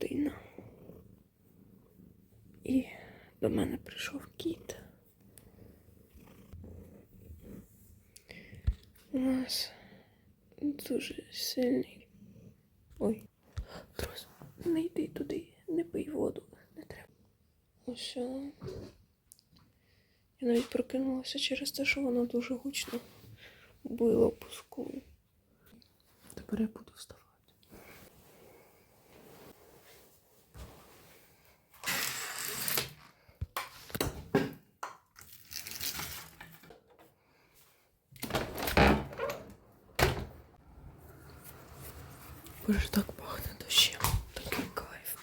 Година. І до мене прийшов кіт. У нас дуже сильний. Ой, друзі, не йди туди, не пий воду, не треба. Ось. Я навіть прокинулася через те, що воно дуже гучно било пускою. Тепер я буду вставати. Боже, так пахне дощем. Такий кайф.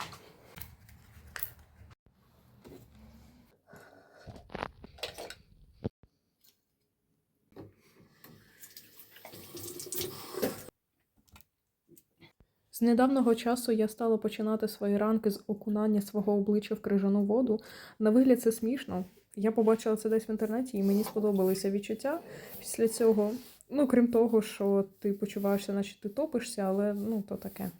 З недавнього часу я стала починати свої ранки з окунання свого обличчя в крижану воду. На вигляд це смішно. Я побачила це десь в інтернеті, і мені сподобалися відчуття після цього. Ну, крім того, що ти почуваєшся, наче ти топишся, але ну то таке.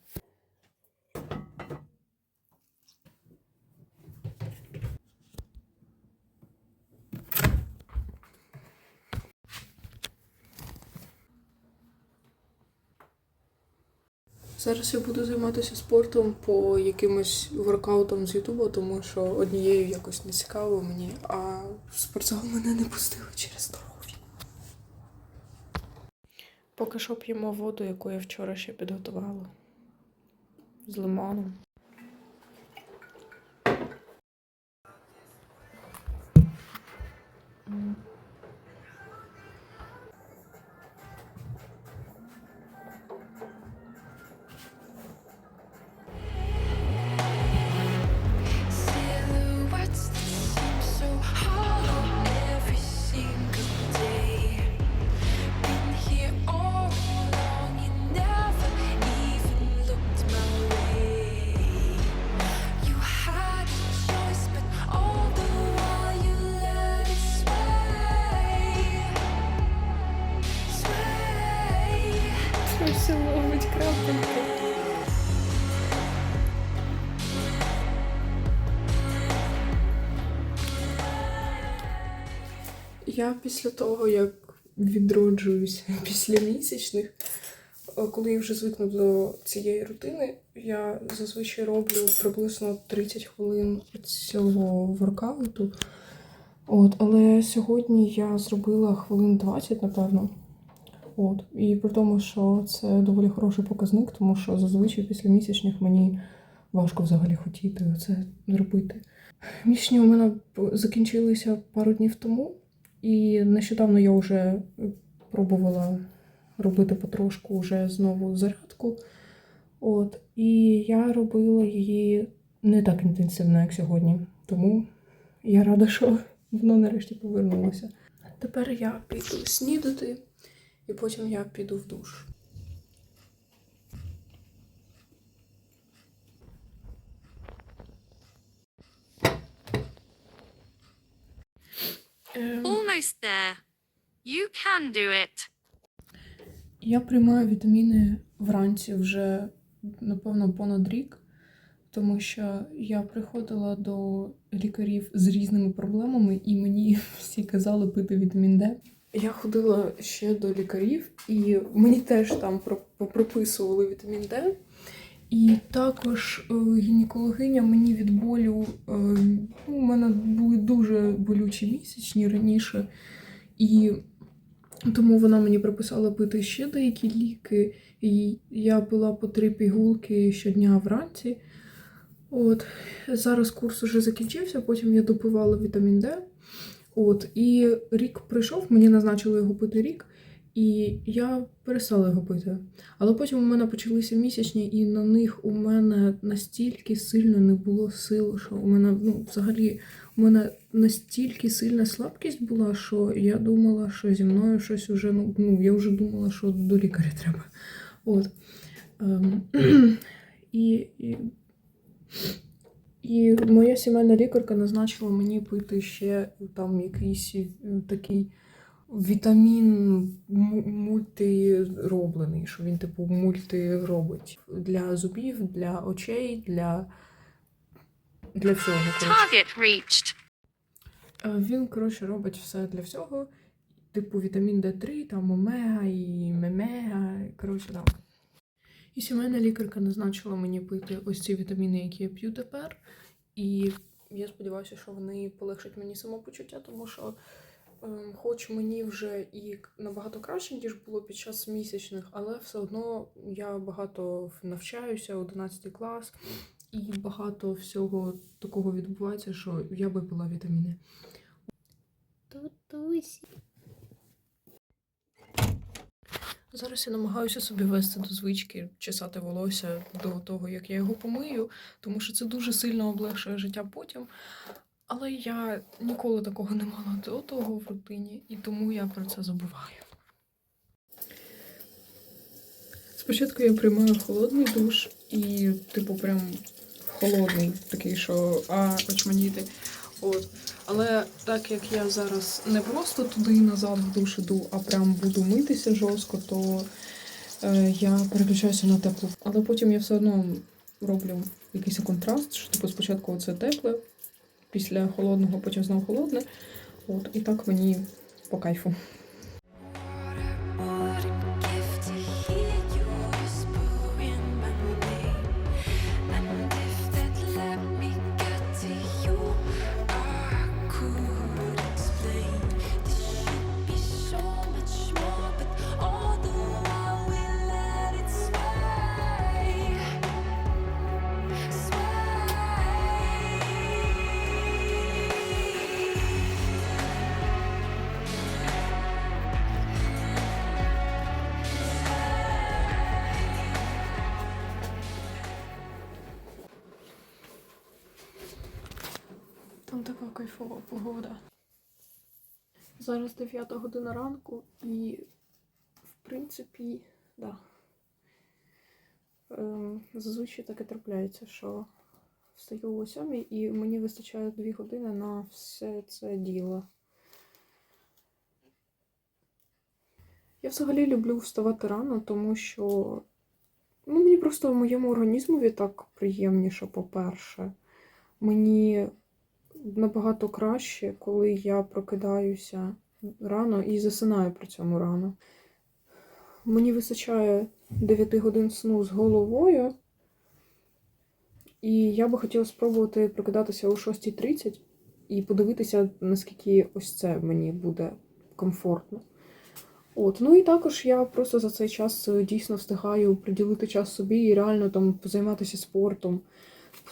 Зараз я буду займатися спортом по якимось воркаутам з Ютуба, тому що однією якось не цікаво мені, а в спортзал мене не пустили через здоров'я. Поки що п'ємо воду, яку я вчора ще підготувала. З лимоном. Я після того, як відроджуюся після місячних, коли я вже звикну до цієї рутини, я зазвичай роблю приблизно 30 хвилин цього воркауту. От, але сьогодні я зробила хвилин 20, напевно. От. І при тому, що це доволі хороший показник, тому що зазвичай після місячних мені важко взагалі хотіти це робити. Місячні у мене закінчилися пару днів тому, і нещодавно я вже пробувала робити потрошку вже знову зарядку. От. І я робила її не так інтенсивно, як сьогодні. Тому я рада, що воно нарешті повернулося. Тепер я піду снідати, і потім я піду в душ. Ем, Almost there. You can do it. Я приймаю вітаміни вранці вже, напевно, понад рік, тому що я приходила до лікарів з різними проблемами, і мені всі казали пити вітамін Д. Я ходила ще до лікарів, і мені теж там про- прописували вітамін Д. І також е, гінекологиня мені від болю. е, ну, У мене були дуже болючі місячні раніше. І тому вона мені прописала пити ще деякі ліки, і я пила по три пігулки щодня вранці. От. Зараз курс уже закінчився, потім я допивала вітамін Д. От. І рік пройшов, мені назначили його пити рік, і я перестала його пити. Але потім у мене почалися місячні, і на них у мене настільки сильно не було сил, що у мене ну, взагалі у мене настільки сильна слабкість була, що я думала, що зі мною щось уже, ну, ну я вже думала, що до лікаря треба. От. Ем, і, і, і моя сімейна лікарка назначила мені пити ще там якийсь е, такий вітамін мультироблений, що він, типу, мульти робить для зубів, для очей, для, для всього. reached. Е, Він, коротше, робить все для всього. Типу вітамін Д3, там омега і мемега. Коротше, так. І сімейна лікарка назначила мені пити ось ці вітаміни, які я п'ю тепер. І я сподіваюся, що вони полегшать мені самопочуття, тому що, хоч мені вже і набагато краще, ніж було під час місячних, але все одно я багато навчаюся, 11 клас, і багато всього такого відбувається, що я випила вітаміни. Тутусі. Зараз я намагаюся собі вести до звички чесати волосся до того, як я його помию, тому що це дуже сильно облегшує життя потім. Але я ніколи такого не мала до того в рутині, і тому я про це забуваю. Спочатку я приймаю холодний душ і, типу, прям холодний, такий, що а, очманіти. От. Але так як я зараз не просто туди і назад в душ іду, а прям буду митися жорстко, то е, я переключаюся на теплу. Але потім я все одно роблю якийсь контраст, що типу спочатку це тепле, після холодного, потім знову холодне. От, і так мені по кайфу. Погода. Зараз 9 година ранку і, в принципі, да. Ем, зазвичай таке трапляється, що встаю о 7 і мені вистачає 2 години на все це діло. Я взагалі люблю вставати рано, тому що ну, мені просто в моєму організмові так приємніше, по-перше. Мені набагато краще, коли я прокидаюся рано і засинаю при цьому рано. Мені вистачає 9 годин сну з головою, і я би хотіла спробувати прокидатися о 6.30 і подивитися, наскільки ось це мені буде комфортно. От, ну і також я просто за цей час е, дійсно встигаю приділити час собі і реально там позайматися спортом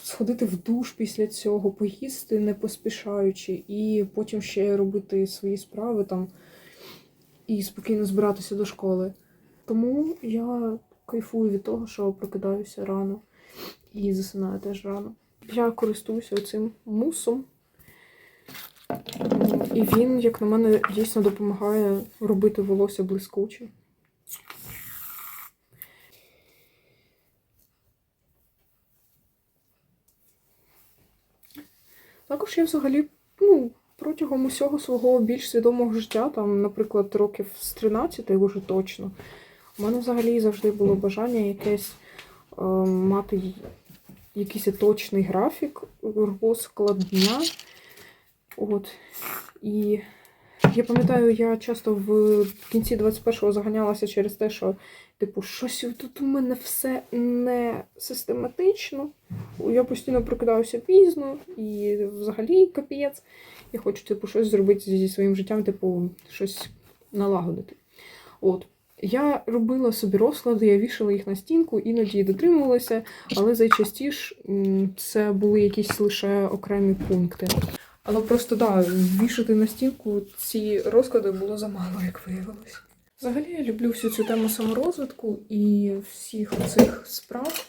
сходити в душ після цього, поїсти не поспішаючи, і потім ще робити свої справи там і спокійно збиратися до школи. Тому я кайфую від того, що прокидаюся рано і засинаю теж рано. Я користуюся цим мусом. І він, як на мене, дійсно допомагає робити волосся блискуче. Також я взагалі, ну, протягом усього свого більш свідомого життя, там, наприклад, років з 13 вже точно, у мене взагалі завжди було бажання якесь е, мати якийсь точний графік, розклад дня. От. І я пам'ятаю, я часто в кінці 21-го заганялася через те, що, типу, щось тут у мене все не систематично. Я постійно прокидаюся пізно і взагалі капець. Я хочу, типу, щось зробити зі своїм життям, типу, щось налагодити. От. Я робила собі розклади, я вішала їх на стінку, іноді дотримувалася, але найчастіше м, це були якісь лише окремі пункти. Але просто да, вішати на стінку ці розклади було замало, як виявилось. Взагалі я люблю всю цю тему саморозвитку і всіх цих справ.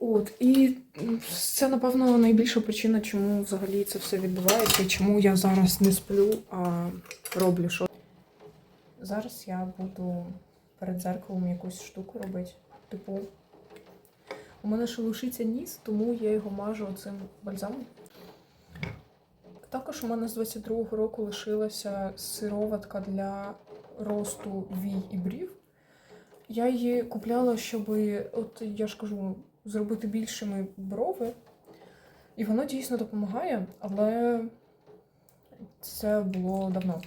От, і це, напевно, найбільша причина, чому взагалі це все відбувається, і чому я зараз не сплю, а роблю що. Зараз я буду перед зеркалом якусь штуку робити. Типу, у мене шелушиться ніс, тому я його мажу цим бальзамом. Також у мене з 22-го року лишилася сироватка для росту вій і брів. Я її купляла, щоб, от я ж кажу, зробити більшими брови. І воно дійсно допомагає, але це було давно.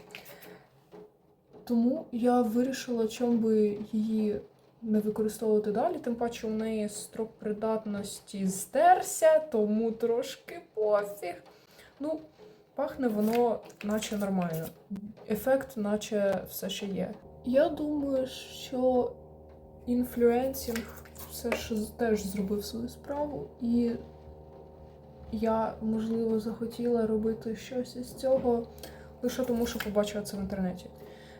Тому я вирішила, чому би її не використовувати далі, тим паче у неї строк придатності стерся, тому трошки пофіг. Ну, пахне воно наче нормально. Ефект, наче все ще є. Я думаю, що інфлюенсінг все ж теж зробив свою справу, і я, можливо, захотіла робити щось із цього лише тому, що побачила це в інтернеті.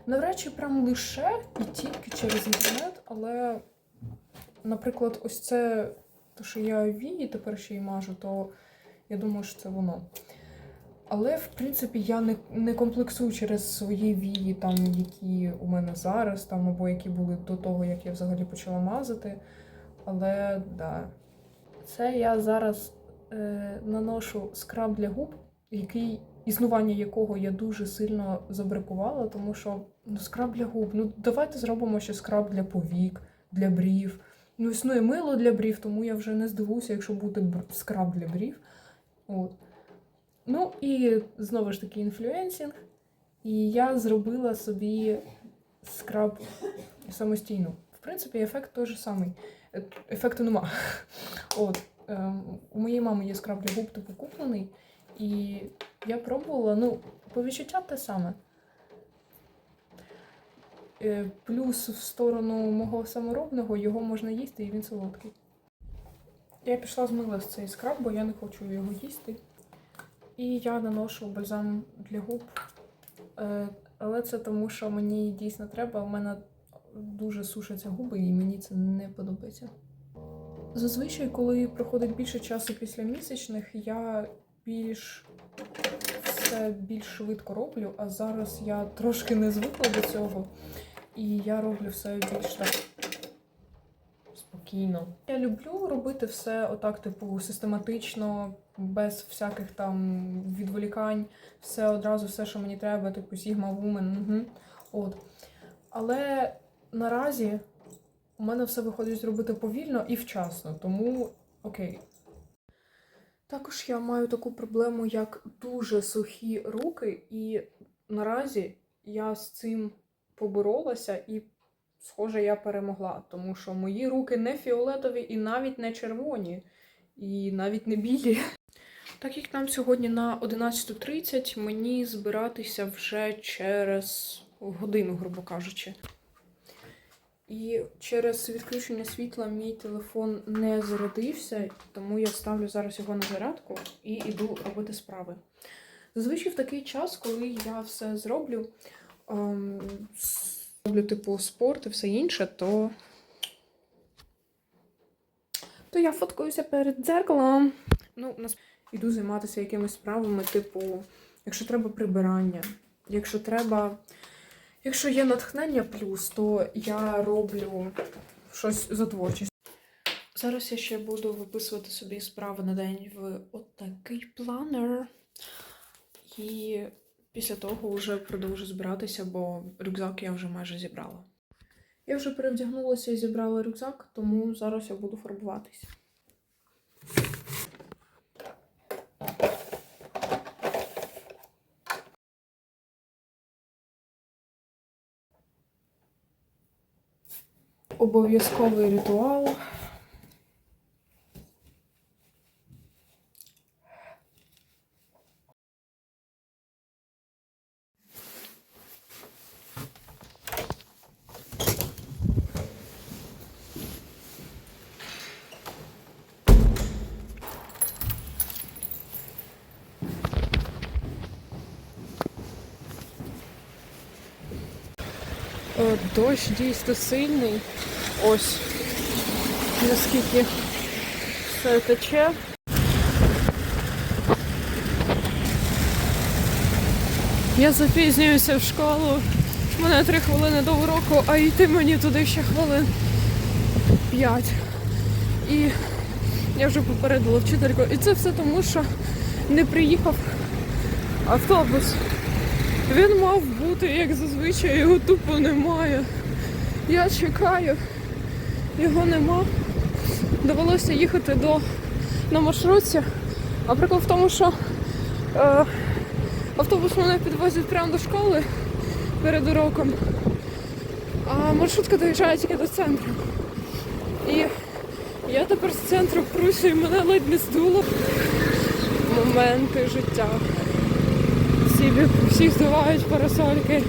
Навряд чи прям лише і тільки через інтернет, але, наприклад, ось це, те, що я вії тепер ще й мажу, то я думаю, що це воно. Але, в принципі, я не, не комплексую через свої вії, там, які у мене зараз, там, або які були до того, як я взагалі почала мазати. Але да. Це я зараз е, наношу скраб для губ, який, існування якого я дуже сильно забракувала, тому що ну, скраб для губ. Ну, давайте зробимо ще скраб для повік, для брів. Ну, існує мило для брів, тому я вже не здивуюся, якщо буде скраб для брів. От. Ну і знову ж таки інфлюенсінг. І я зробила собі скраб самостійно. В принципі, ефект той же самий. Ефекту нема. От. ем, у моєї мами є скраб для губ типу куплений. І я пробувала, ну, по відчуттям те саме. Е, Плюс в сторону мого саморобного його можна їсти і він солодкий. Я пішла змила з цей скраб, бо я не хочу його їсти. І я наношу бальзам для губ. Е, Але це тому, що мені дійсно треба. У мене дуже сушаться губи, і мені це не подобається. Зазвичай, коли проходить більше часу після місячних, я більш все більш швидко роблю, а зараз я трошки не звикла до цього. І я роблю все більш так спокійно. Я люблю робити все отак, типу, систематично, без всяких там відволікань, все одразу, все, що мені треба, типу Sigma Woman. Угу. От. Але наразі у мене все виходить зробити повільно і вчасно, тому окей. Також я маю таку проблему, як дуже сухі руки, і наразі я з цим поборолася і, схоже, я перемогла, тому що мої руки не фіолетові і навіть не червоні, і навіть не білі. Так як нам сьогодні на 11.30, мені збиратися вже через годину, грубо кажучи. І через відключення світла мій телефон не зарядився, тому я ставлю зараз його на зарядку і йду робити справи. Зазвичай в такий час, коли я все зроблю, ем, зроблю типу спорт і все інше, то, то я фоткаюся перед дзеркалом. Ну, нас... Іду займатися якимись справами, типу, якщо треба прибирання, якщо треба. Якщо є натхнення плюс, то я роблю щось за творчість. Зараз я ще буду виписувати собі справи на день в отакий планер. І після того вже продовжу збиратися, бо рюкзак я вже майже зібрала. Я вже перевдягнулася і зібрала рюкзак, тому зараз я буду фарбуватись. Обов'язковий ритуал. Е, Дощ дійсно сильний. Ось наскільки все тече. Я запізнююся в школу. У мене три хвилини до уроку, а йти мені туди ще хвилин п'ять. І я вже попередила вчительку. І це все тому, що не приїхав Автобус. Він мав бути, як зазвичай, його тупо немає. Я чекаю, його нема. Довелося їхати до на маршрутці. А прикол в тому, що е, автобус мене підвозить прямо до школи перед уроком, а маршрутка доїжджає тільки до центру. І я тепер з центру пруся і мене ледь не здуло. Моменти життя. Всі, всіх здувають парасольки.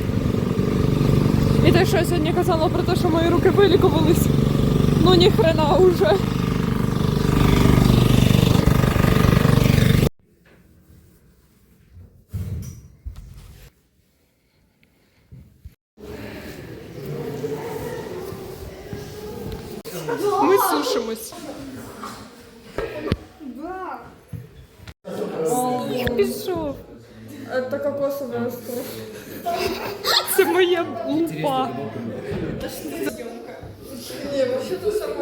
І те, що я сьогодні казала про те, що мої руки вилікувались. Ну ніхрена уже. Ми сушимось. Сніг пішов. Це кокосове остро. Це моя лупа. Ні, вообще то саме є.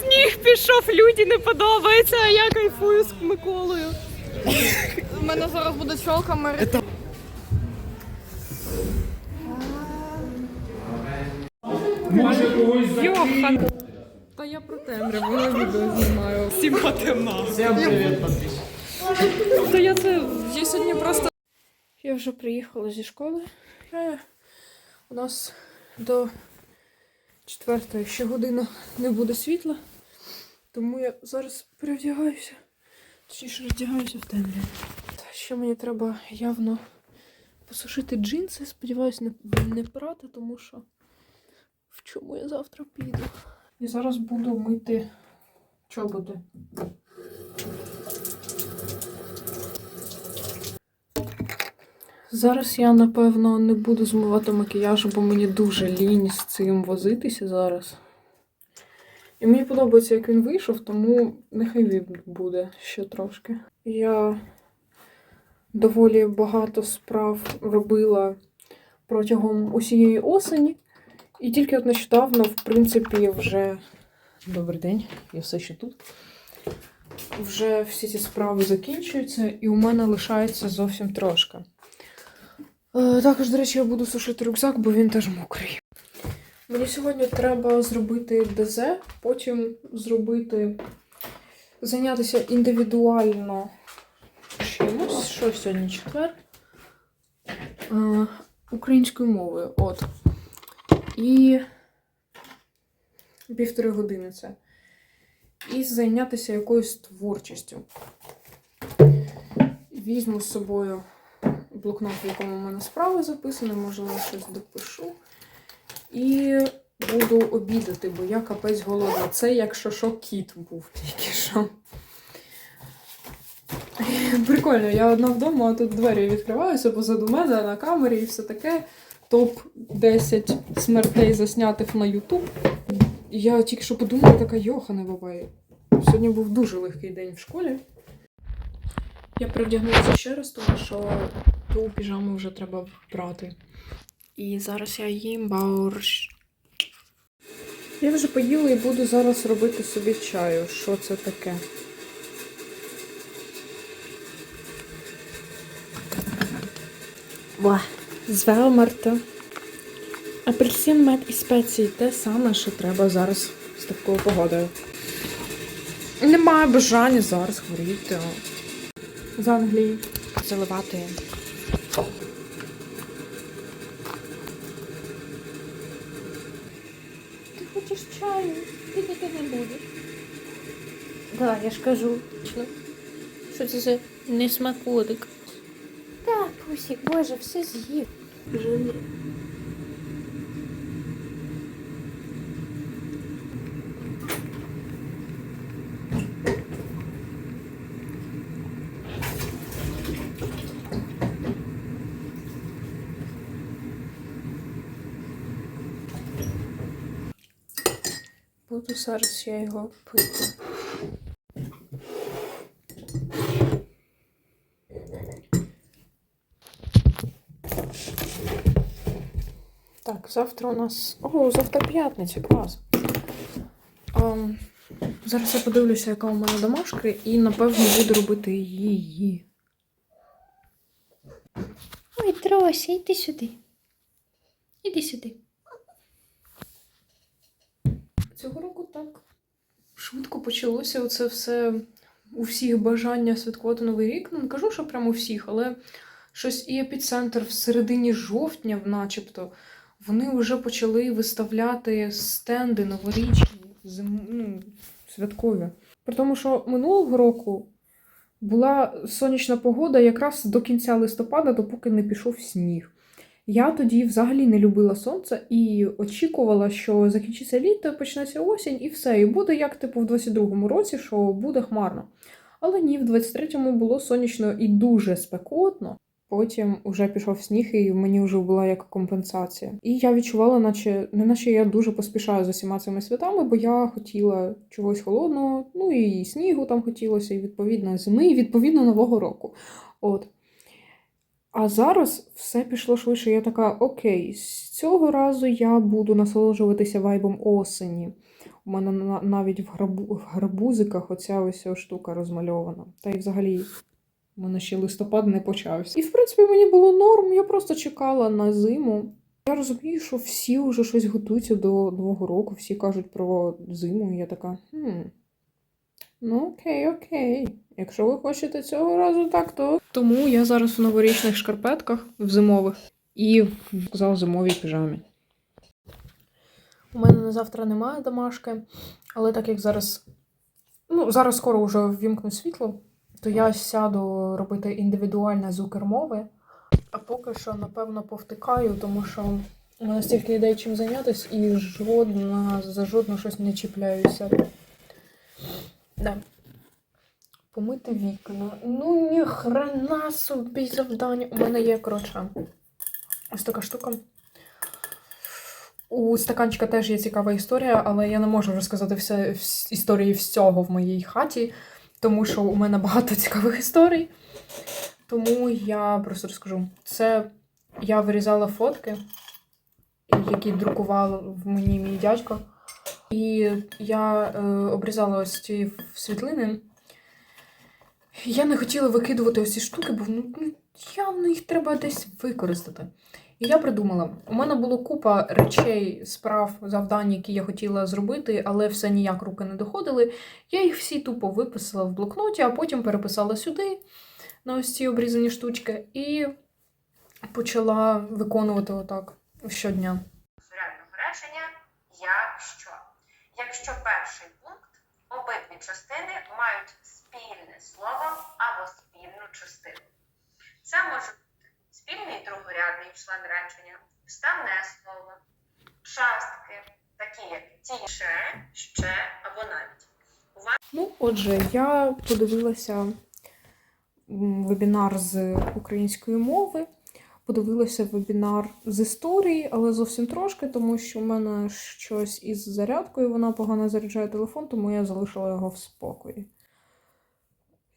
Сніг пішов, люди не подобається, а я кайфую з Миколою. У мене зараз буде чолка Мері. Йохан. Та я про темряву, я відео знімаю. Всім темна. Всім привіт, Та я це, я сьогодні просто... Я вже приїхала зі школи. У нас до четвертої ще година не буде світла. Тому я зараз перевдягаюся. Точніше, роздягаюся в темряві. Ще мені треба явно посушити джинси. Сподіваюсь, не, не прати, тому що в чому я завтра піду. І зараз буду мити чоботи. Зараз я, напевно, не буду змивати макіяж, бо мені дуже лінь з цим возитися зараз. І мені подобається, як він вийшов, тому нехай він буде ще трошки. Я доволі багато справ робила протягом усієї осені. І тільки от нещодавно, в принципі, вже добрий день, я все ще тут. Вже всі ці справи закінчуються, і у мене лишається зовсім трошки. Е, також, до речі, я буду сушити рюкзак, бо він теж мокрий. Мені сьогодні треба зробити ДЗ, потім зробити, зайнятися індивідуально чимось, що сьогодні четвер. Е, українською мовою. От. І півтори години це. І зайнятися якоюсь творчістю. Візьму з собою блокнот, в якому в мене справи записані, можливо, щось допишу. І буду обідати, бо я капець голодна. Це якщо що кіт був тільки що. Прикольно, я одна вдома, а тут двері відкриваються позаду мене на камері і все таке топ-10 смертей заснятих на Ютуб. Я тільки що подумала, така Йохане бабай. Сьогодні був дуже легкий день в школі. Я перевдягнулася ще раз, тому що ту піжаму вже треба брати. І зараз я їм борщ. Я вже поїла і буду зараз робити собі чаю. Що це таке? Ва, звелмарта. Апельсин, мед і спеції те саме, що треба зараз з такою погодою. Немає бажання зараз хворіти. З Англії заливати. Ти хочеш чаю? Ти таки не будеш. Да, я ж кажу. Що, що це за несмаколик? Так, Пусік, боже, все з'їв. Жаль. Буду зараз я його пити. Так, завтра у нас. О, завтра п'ятниця, клас. Ем, Зараз я подивлюся, яка у мене домашка, і напевно буду робити її. Ой, Трося, іди сюди. Іди сюди. Цього року так швидко почалося оце все у всіх бажання святкувати Новий рік. Ну, не кажу, що прямо у всіх, але щось і епіцентр в середині жовтня, начебто, вони вже почали виставляти стенди новорічні, зим... ну, святкові. При тому, що минулого року була сонячна погода якраз до кінця листопада, допоки не пішов сніг. Я тоді взагалі не любила сонце і очікувала, що закінчиться літо, почнеться осінь і все. І буде як типу в 22-му році, що буде хмарно. Але ні, в 23-му було сонячно і дуже спекотно. Потім вже пішов сніг, і мені вже була як компенсація. І я відчувала, наче не наче я дуже поспішаю з усіма цими святами, бо я хотіла чогось холодного, ну і снігу там хотілося, і відповідно зими, і відповідно нового року. От. А зараз все пішло швидше. Я така, окей, з цього разу я буду насолоджуватися вайбом осені. У мене навіть в, грабу, в гарбузиках оця ось штука розмальована. Та й взагалі у мене ще листопад не почався. І в принципі мені було норм, я просто чекала на зиму. Я розумію, що всі вже щось готуються до Нового року, всі кажуть про зиму, і я така, хм. Ну, окей, окей. Якщо ви хочете цього разу так, то. Тому я зараз в новорічних шкарпетках, в зимових, і сказав зимовій піжамі. У мене на завтра немає домашки, але так як зараз. Ну, зараз скоро вже ввімкнуть світло, то я сяду робити індивідуальне з Укрмови. А поки що, напевно, повтикаю, тому що у мене стільки ідей чим зайнятися, і жодна за жодну щось не чіпляюся. Да. Помити вікна. Ну, ні хрена собі завдання. У мене є, коротше, ось така штука. У стаканчика теж є цікава історія, але я не можу розказати все, вс- історії всього в моїй хаті, тому що у мене багато цікавих історій. Тому я просто розкажу. Це я вирізала фотки, які друкував в мені мій дядько. І я е, обрізала ось ці світлини. Я не хотіла викидувати ось ці штуки, бо ну, ну, явно їх треба десь використати. І я придумала: у мене було купа речей, справ, завдань, які я хотіла зробити, але все ніяк руки не доходили. Я їх всі тупо виписала в блокноті, а потім переписала сюди на ось ці обрізані штучки, і почала виконувати отак щодня. сурядного речення якщо. Якщо перший пункт обидві частини мають спільне слово або спільну частину. Це може бути спільний другорядний член речення, вставне слово, частки, такі як ті, ще, ще або навіть. Ну, отже, я подивилася вебінар з української мови, подивилася вебінар з історії, але зовсім трошки, тому що в мене щось із зарядкою, вона погано заряджає телефон, тому я залишила його в спокої.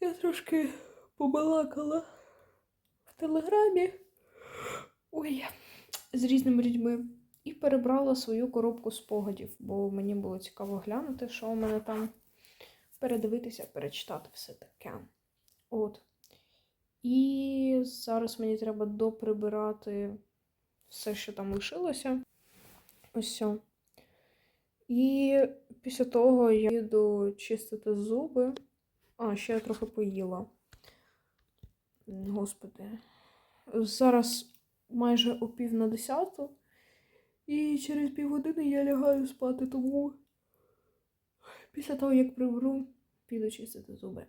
Я трошки побалакала в телеграмі. Ой, з різними людьми. І перебрала свою коробку спогадів, бо мені було цікаво глянути, що у мене там передивитися, перечитати все таке. От. І зараз мені треба доприбирати все, що там лишилося. Ось все. І після того я йду чистити зуби. А, ще я трохи поїла. Господи. Зараз майже о пів на десяту. І через півгодини я лягаю спати, тому після того, як приберу, піду чистити зуби.